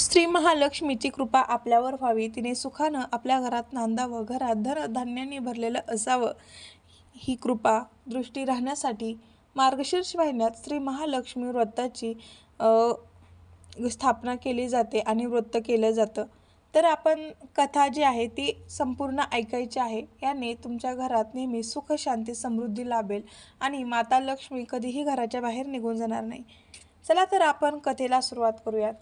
श्री महालक्ष्मीची कृपा आपल्यावर व्हावी. तिने सुखानं आपल्या घरात नांदावं घरात धन धान्याने भरलेलं असावं. ही कृपा दृष्टी राहण्यासाठी मार्गशीर्ष महिन्यात श्री महालक्ष्मी व्रताची स्थापना केली जाते आणि व्रत केलं जातं. तर आपण कथा जी आहे ती संपूर्ण ऐकायची आहे. याने तुमच्या घरात नेहमी सुख शांती समृद्धी लाभेल आणि माता लक्ष्मी कधीही घराच्या बाहेर निघून जाणार नाही. चला तर आपण कथेला सुरुवात करूयात.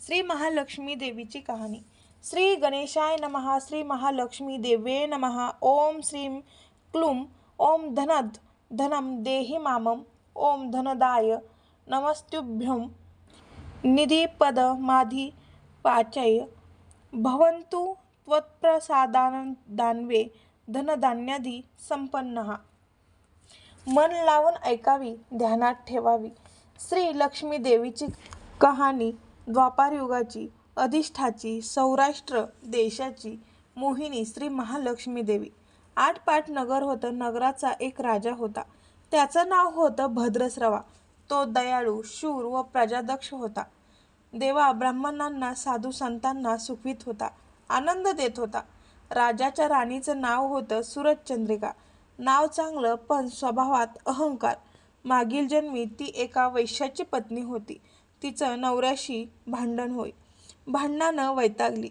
श्री महालक्ष्मी देवीची कहाणी. श्री गणेशाय नमः श्री महालक्ष्मी देवे नमः ओम श्रीं क्लूं ओम धनद धनम देहि मामम ओम धनदाय नमस्तुभ्यं। निधिपद माधी पाचय भवन्तु त्वत्प्रसादान दानवे धनधान्यादी संपन्न। मन लावून ऐकावी ध्यानात ठेवावी. श्री लक्ष्मी देवीची कहाणी द्वापार युगाची अधिष्ठाची सौराष्ट्र देशाची मोहिनी श्री महालक्ष्मी देवी. आटपाट नगर होतं नगराचा एक राजा होता. त्याचं नाव होतं भद्रस्रवा तो दयाळू शूर व प्रजादक्ष होता. देवा ब्राह्मणांना साधू संतांना सुखवीत होता आनंद देत होता. राजाच्या राणीचं नाव होतं सूरजचंद्रिका. नाव चांगलं पण स्वभावात अहंकार. मागील जन्मी ती एका वैश्याची पत्नी होती. तिचं नवऱ्याशी भांडण होय. भांडणानं वैतागली.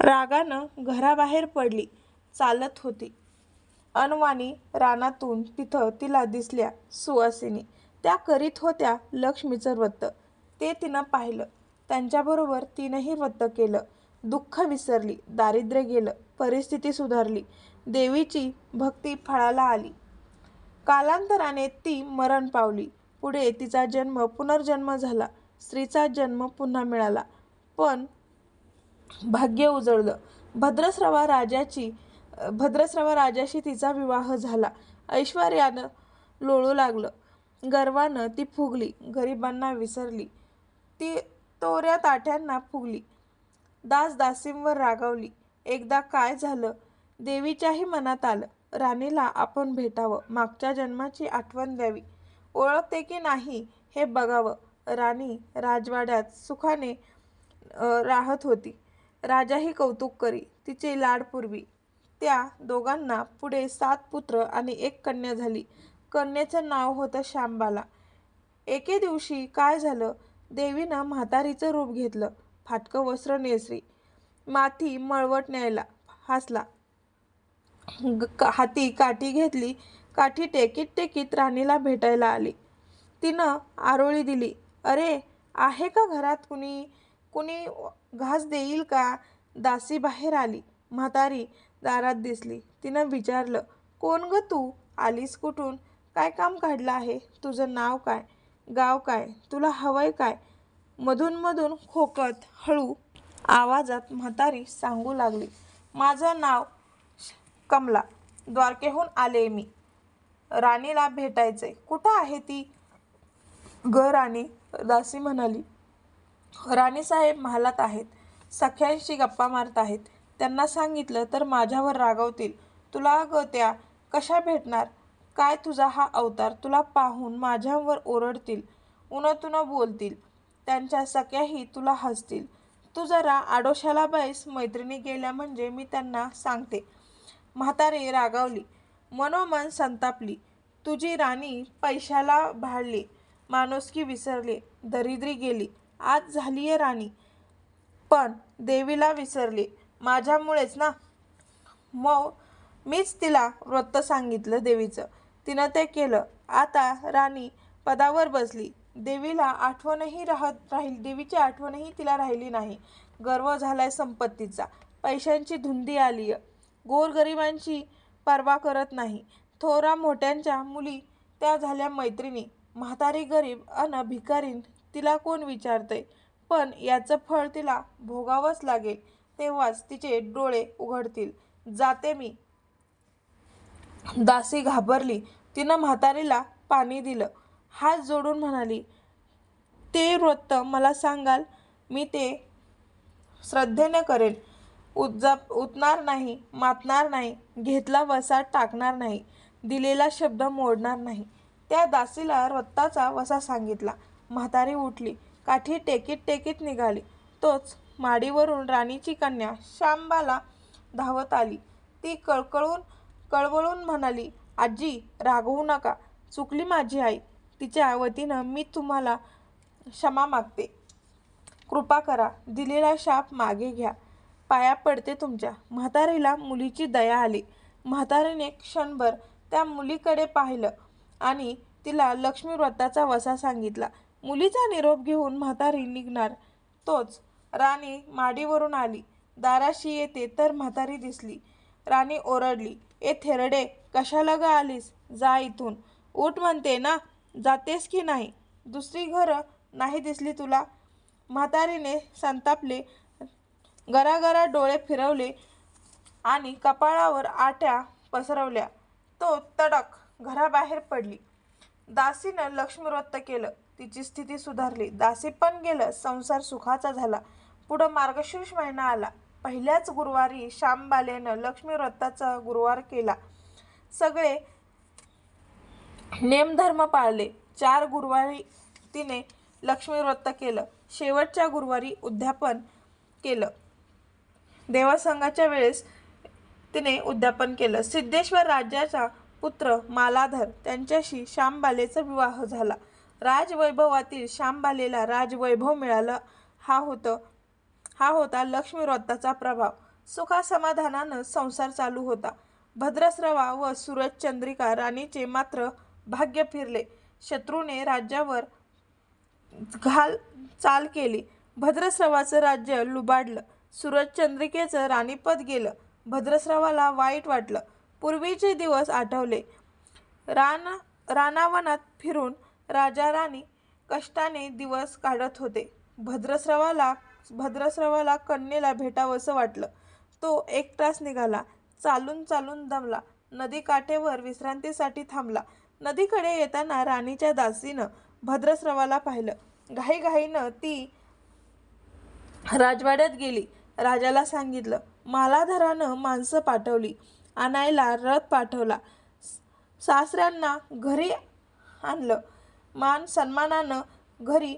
रागानं घराबाहेर पडली. चालत होती. अनवाणी रानातून तिथं तिला दिसल्या सुवासिनी. त्या करीत होत्या लक्ष्मीचं व्रत. ते तिनं पाहिलं. त्यांच्याबरोबर तिनंही व्रत केलं. दुःख विसरली. दारिद्र्य गेलं. परिस्थिती सुधारली. देवीची भक्ती फळाला आली. कालांतराने ती मरण पावली. पुढे तिचा जन्म पुनर्जन्म झाला. स्त्रीचा जन्म पुन्हा मिळाला. पण भाग्य उजळलं. भद्रस्रवा राजाची भद्रस्रवा राजाशी तिचा विवाह झाला. ऐश्वर्यानं लोळू लागलं. गर्वानं ती फुगली. गरिबांना विसरली. ती तोऱ्या ताट्यांना फुगली. दास दासींवर रागावली. एकदा काय झालं? देवीच्याही मनात आलं. राणीला आपण भेटावं. मागच्या जन्माची आठवण द्यावी. ओळखते की नाही हे बघावं. राणी राजवाड्यात सुखाने राहत होती. राजाही कौतुक करी. तिचे लाड पूर्वी. त्या दोघांना पुढे सात पुत्र आणि एक कन्या झाली. कन्याचं नाव होतं श्यामबाला. एके दिवशी काय झालं? देवीनं म्हातारीचं रूप घेतलं. फाटकं वस्त्र नेसरी माथी मळवट न्यायला हसला. ग- का- हाती काठी घेतली. काठी टेकीत टेकीत राणीला भेटायला आली. तिनं आरोळी दिली. अरे आहे का घरात कुणी? कुणी घास देईल का? दासी बाहेर आली. म्हातारी दारात दिसली. तिनं विचारलं कोण ग तू? आलीस कुठून? काय काम काढलं आहे? तुझं नाव काय? गाव काय? तुला हवंय काय? मधून मधून खोकत हळू आवाजात म्हातारी सांगू लागली माझं नाव कमला. द्वारकेहून आले मी. राणीला भेटायचंय. कुठं आहे ती? ग राणी दासी म्हणाली. राणीसाहेब महालात आहेत. सख्यांशी गप्पा मारत आहेत. त्यांना सांगितलं तर माझ्यावर रागवतील. तुला ग त्या कशा भेटणार? काय तुझा हा अवतार तुला पाहून माझ्यावर ओरडतील? उनतुन बोलतील. त्यांच्या सख्याही तुला हसतील. तू जरा आडोशाला बैस मैत्रिणी गेल्या म्हणजे मी त्यांना सांगते. म्हातारी रागावली. मनोमन संतापली. तुझी राणी पैशाला भाडली. माणुसकी विसरली दरिद्री गेली. आज झालीये राणी. पण देवीला विसरली. माझ्यामुळेच ना? मग मीच तिला व्रत सांगितलं देवीचं. तिनं ते केलं. आता राणी पदावर बसली. देवीला आठवणही राहत राहील देवीची आठवणही तिला राहिली नाही. गर्व झालाय संपत्तीचा. पैशांची धुंदी आली गोरगरिबांची पर्वा करत नाही. थोरा मोठ्यांच्या मुली त्या झाल्या मैत्रिणी. म्हातारी गरीब अन भिकारीन तिला कोण विचारते पण याचं फळ तिला भोगावंच लागेल तेव्हाच तिचे डोळे उघडतील. जाते मी. दासी घाबरली. तिनं म्हातारीला पाणी दिलं. हात जोडून म्हणाली ते व्रत मला सांगाल? मी ते श्रद्धेने करेन. उज्जा उतणार नाही मातणार नाही घेतला वसा टाकणार नाही दिलेला शब्द मोडणार नाही. त्या दासीला रत्ताचा वसा सांगितला. म्हातारी उठली. काठी टेकीत टेकीत निघाली. तोच माडीवरून राणीची कन्या शांबाला धावत आली. ती कळकळून कळवळून म्हणाली आजी रागवू नका. चुकली माझी आई. तिच्या वतीनं मी तुम्हाला क्षमा मागते. कृपा करा. दिलेला शाप मागे घ्या. पाया पडते तुमच्या. म्हातारीला मुलीची दया आली. म्हातारीने क्षणभर त्या मुलीकडे पाहिलं. आणि तिला लक्ष्मीव्रताचा वसा सांगितला. मुलीचा निरोप घेऊन म्हातारी निघणार. तोच राणी माडीवरून आली. दाराशी येते तर म्हातारी दिसली. राणी ओरडली ए थेरडे कशाला ग आलीस? जा इथून. उठ म्हणते ना जातेस की नाही? दुसरी घरं नाही दिसली तुला? म्हातारीने संतापले गरागरा डोळे फिरवले आणि कपाळावर आट्या पसरवल्या. तो तडक घराबाहेर पडली. दासीनं लक्ष्मीव्रत केलं. तिची स्थिती सुधारली. दासी पण गेलं. संसार सुखाचा झाला. पुढं मार्गशीर्ष महिना आला. पहिल्याच गुरुवारी श्यामबालेनं लक्ष्मीव्रताचा गुरुवार केला. सगळे नेमधर्म पाळले. चार गुरुवारी तिने लक्ष्मीव्रत केलं. शेवटच्या गुरुवारी उद्यापन केलं. देवासंघाच्या वेळेस तिने उद्यापन केलं. सिद्धेश्वर राज्याचा पुत्र मालाधर त्यांच्याशी श्यामबालेचा विवाह झाला. राजवैभवातील श्यामबालेला राजवैभव मिळालं. हा होतं हा होता लक्ष्मीव्रताचा प्रभाव. सुखासमाधानानं संसार चालू होता. भद्रस्रवा व सूरजचंद्रिका राणीचे मात्र भाग्य फिरले. शत्रूने राज्यावर घाल चाल केली. भद्रस्रवाचं राज्य लुबाडलं. सूरजचंद्रिकेचं राणीपद गेलं. भद्रस्रवाला वाईट वाटलं. पूर्वीचे दिवस आठवले. रान रानावनात फिरून राजा राणी कष्टाने दिवस काढत होते. भद्रस्रवाला भद्रस्रवाला कन्येला भेटावंसं वाटलं. तो एकटाच निघाला. चालून चालून दमला. नदी काठेवर विश्रांतीसाठी थांबला. नदीकडे येताना राणीच्या दासीनं भद्रस्रवाला पाहिलं. घाईघाईनं ती राजवाड्यात गेली. राजाला सांगितलं मालाधरानं माणसं पाठवली. आणायला रथ पाठवला. सासऱ्यांना घरी आणलं. मान सन्मानानं घरी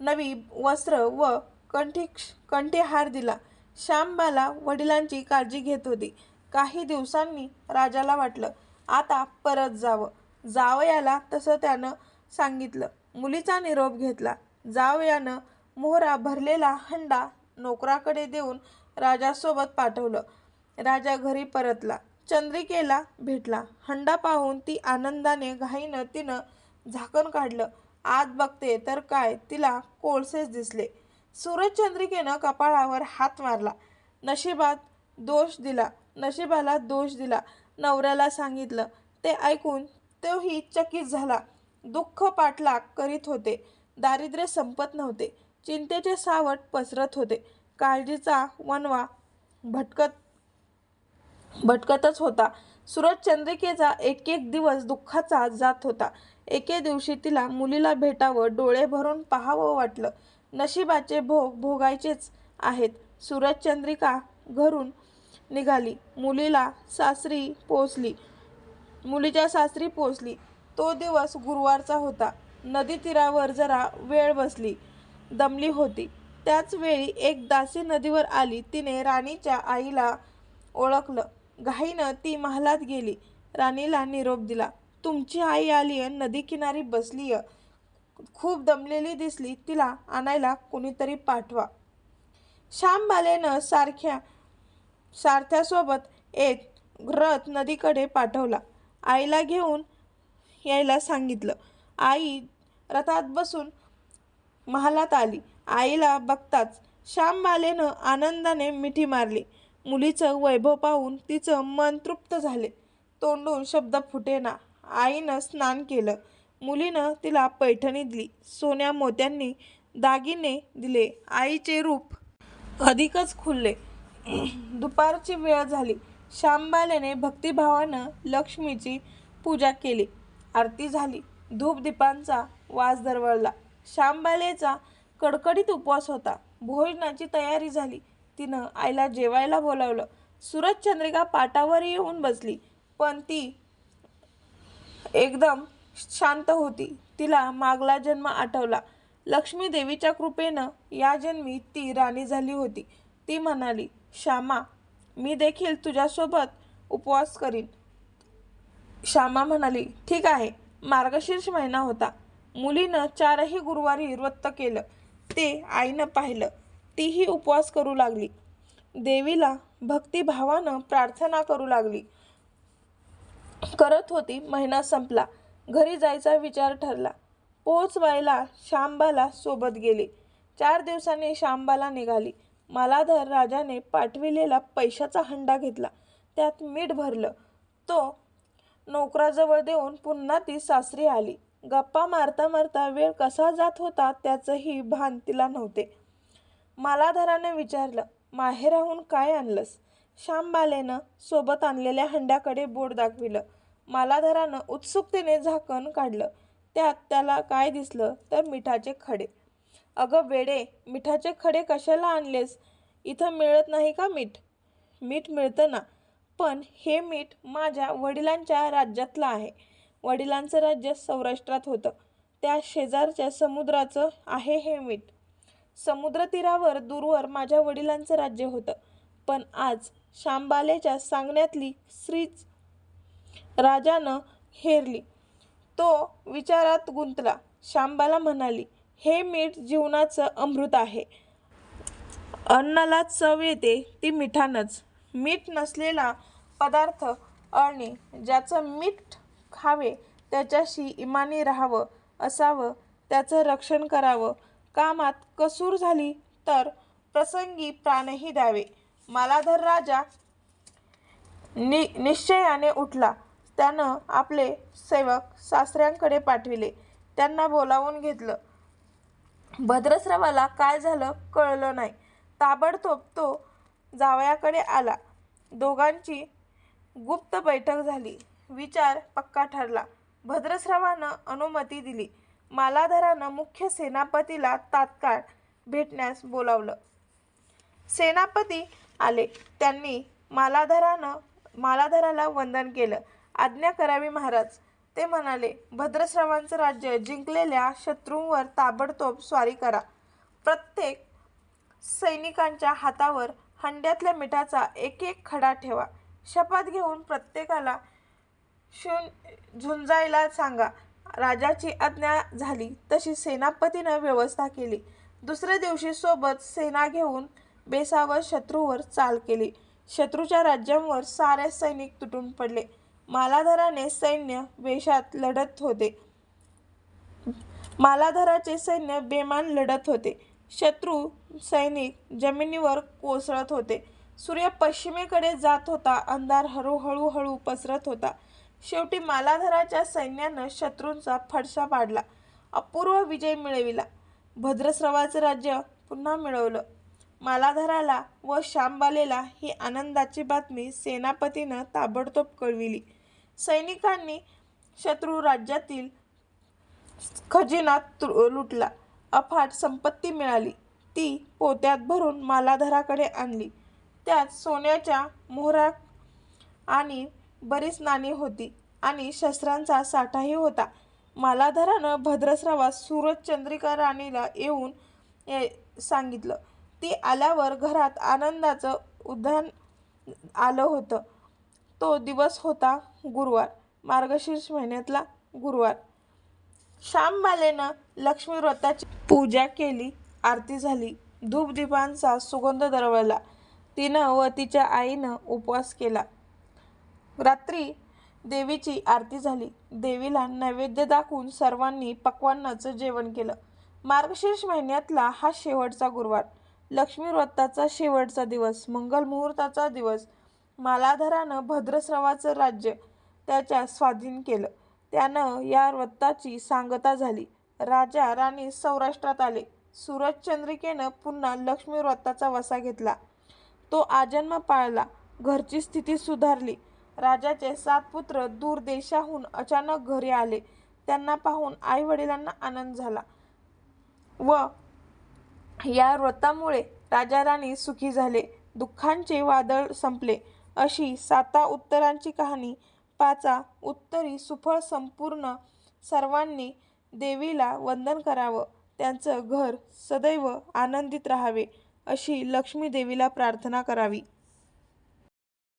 नवी वस्त्र व कंठी कंठीहार दिला. श्यामबाला वडिलांची काळजी घेत होती. काही दिवसांनी राजाला वाटलं आता परत जावं. जावयाला तसं त्यानं सांगितलं. मुलीचा निरोप घेतला. जावयानं मोहरा भरलेला हंडा नोकराकडे देऊन राजासोबत पाठवलं. राजा घरी परतला. चंद्रिकेला भेटला. हंडा पाहून ती आनंदाने घाईनं तिनं झाकण काढलं. आत बघते तर काय? तिला कोळसेच दिसले. सूरजचंद्रिकेनं कपाळावर हात मारला. नशिबात दोष दिला. नशिबाला दोष दिला. नवऱ्याला सांगितलं. ते ऐकून तोही चकित झाला. दुःख पाठलाग करीत होते. दारिद्र्य संपत नव्हते. चिंतेचे सावट पसरत होते. काळजीचा वनवा भटकत भटकतच होता. सूरजचंद्रिकेचा एक एक दिवस दुःखाचा जात होता. एके दिवशी तिला मुलीला भेटावं डोळे भरून पाहावं वाटलं. नशिबाचे भोग भोगायचेच आहेत. सूरजचंद्रिका घरून निघाली. मुलीला सासरी पोचली मुलीच्या सासरी पोचली तो दिवस गुरुवारचा होता. नदी तीरावर जरा वेळ बसली. दमली होती. त्याच वेळी एक दासी नदीवर आली. तिने राणीच्या आईला ओळखलं. घाईनं ती महालात गेली. राणीला निरोप दिला. तुमची आई आली नदी किनारी बसलीय. खूप दमलेली दिसली तिला आणायला कुणीतरी पाठवा. श्यामबालेनं सारख्या सारथ्यासोबत एक रथ नदीकडे पाठवला. आईला घेऊन यायला सांगितलं. आई रथात बसून महालात आली. आईला बघताच श्यामबालेनं आनंदाने मिठी मारली. मुलीचं वैभव पाहून तिचं मन तृप्त झाले. तोंडून शब्द फुटेना. आईनं स्नान केलं. मुलीनं तिला पैठणी दिली. सोन्या मोत्यांनी दागिने दिले. आईचे रूप अधिकच खुलले. दुपारची वेळ झाली. श्यामबालेने भक्तिभावानं लक्ष्मीची पूजा केली. आरती झाली. धूपदीपांचा वास दरवळला. श्यामबालेचा कडकडीत उपवास होता. भोजनाची तयारी झाली. तिनं आईला जेवायला बोलावलं. सूरज चंद्रिका पाटावर येऊन बसली. पण ती एकदम शांत होती. तिला मागला जन्म आठवला. लक्ष्मी देवीच्या कृपेनं या जन्मी ती राणी झाली होती. ती म्हणाली श्यामा मी देखील तुझ्यासोबत उपवास करीन. श्यामा म्हणाली ठीक आहे. मार्गशीर्ष महिना होता. मुलीनं चारही गुरुवारी व्रत केलं. ते आईनं पाहिलं. तीही उपवास करू लागली. देवीला भक्तिभावानं प्रार्थना करू लागली. करत होती महिना संपला. घरी जायचा विचार ठरला. पोचवायला शांबाला सोबत गेले. चार दिवसांनी शांबाला निघाली. मालाधर राजाने पाठविलेला पैशाचा हंडा घेतला. त्यात मीठ भरलं. तो नोकराजवळ देऊन पुन्हा ती सासरी आली. गप्पा मारता मारता वेळ कसा जात होता त्याचंही भान तिला नव्हते. मालाधराने विचारलं माहेराहून काय आणलंस? श्यामबालेनं सोबत आणलेल्या हंड्याकडे बोट दाखविलं. मालाधरानं उत्सुकतेने झाकण काढलं. त्यात त्याला काय दिसलं तर मिठाचे खडे. अगं वेडे मिठाचे खडे कशाला आणलेस? इथं मिळत नाही का मीठ? मीठ मिळतं ना. पण हे मीठ माझ्या वडिलांच्या राज्यातलं आहे. वडिलांचं राज्य सौराष्ट्रात होतं. त्या शेजारच्या समुद्राचं आहे हे मीठ. समुद्रतीरावर दूरवर माझ्या वडिलांचं राज्य होतं. पण आज शांबालेच्या सांगण्यातली स्त्रीच राजानं हेरली. तो विचारात गुंतला. शांबाला म्हणाली हे मीठ जीवनाचं अमृत आहे. अन्नाला चव येते ती मिठानंच. मीठ नसलेला पदार्थ आणि ज्याचं मीठ खावे त्याच्याशी इमानी राहावं असावं त्याचं रक्षण करावं कामात कसूर झाली तर प्रसंगी प्राणही द्यावे. मालाधर राजा नि निश्चयाने उठला. त्यानं आपले सेवक सासऱ्यांकडे पाठविले. त्यांना बोलावून घेतलं. भद्रस्रावाला काय झालं कळलं नाही. ताबडतोब तो जावयाकडे आला. दोघांची गुप्त बैठक झाली. विचार पक्का ठरला. भद्रस्रावानं अनुमती दिली. मालाधरानं मुख्य सेनापतीला तात्काळ भेटण्यास बोलावलं. सेनापती आले. त्यांनी मालाधरानं मालाधराला वंदन केलं. आज्ञा करावी महाराज. ते म्हणाले भद्रश्रवांचं राज्य जिंकलेल्या शत्रूंवर ताबडतोब स्वारी करा. प्रत्येक सैनिकांच्या हातावर हंड्यातल्या मिठाचा एक एक खडा ठेवा. शपथ घेऊन प्रत्येकाला शून झुंजायला सांगा. राजाची आज्ञा झाली तशी सेनापतीनं व्यवस्था केली. दुसऱ्या दिवशी सोबत सेना घेऊन बेसावर शत्रूवर चाल केली. शत्रूच्या राज्यांवर सारे सैनिक तुटून पडले. मालाधराने सैन्य वेशात लढत होते. मालाधराचे सैन्य बेमान लढत होते. शत्रू सैनिक जमिनीवर कोसळत होते. सूर्य पश्चिमेकडे जात होता. अंधार हळूहळू हळू पसरत होता. शेवटी मालाधराच्या सैन्यानं शत्रूंचा फडशा पाडला. अपूर्व विजय मिळविला. भद्रस्रवाचं राज्य पुन्हा मिळवलं. मालाधराला व शांबालेला ही आनंदाची बातमी सेनापतीनं ताबडतोब कळविली. सैनिकांनी शत्रू राज्यातील खजिना तु- लुटला. अफाट संपत्ती मिळाली. ती पोत्यात भरून मालाधराकडे आणली. त्यात सोन्याच्या मोहरा आणि बरीच नाणी होती आणि शस्त्रांचा साठाही होता. मालाधरानं भद्रस्रावास सूरज चंद्रिका राणीला येऊन ये सांगितलं. ती आल्यावर घरात आनंदाचं उद्यान आलं होतं. तो दिवस होता गुरुवार मार्गशीर्ष महिन्यातला गुरुवार. श्यामबालेनं लक्ष्मी व्रताची पूजा केली आरती झाली. धूपदीपांचा सुगंध दरवळला. तिनं व तिच्या आईनं उपवास केला. रात्री देवीची आरती झाली. देवीला नैवेद्य दाखवून सर्वांनी पक्वान्नाचं जेवण केलं. मार्गशीर्ष महिन्यातला हा शेवटचा गुरुवार. लक्ष्मी व्रताचा शेवटचा दिवस मंगल मुहूर्ताचा दिवस मालाधरानं भद्रस्रवाचं राज्य त्याच्या स्वाधीन केलं. त्यानं या व्रताची सांगता झाली. राजा राणी सौराष्ट्रात आले. सूरजचंद्रिकेनं पुन्हा लक्ष्मी व्रताचा वसा घेतला. तो आजन्म पाळला. घरची स्थिती सुधारली. राजाचे सात पुत्र दूर देशाहून अचानक घरी आले. त्यांना पाहून आई वडिलांना आनंद झाला व या व्रतामुळे राजा राणी सुखी झाले. दुःखांचे वादळ संपले. अशी साता उत्तरांची कहाणी पाचा उत्तरी सुफळ संपूर्ण सर्वांनी देवीला वंदन करावं. त्यांचं घर सदैव आनंदित राहावे अशी लक्ष्मी देवीला प्रार्थना करावी.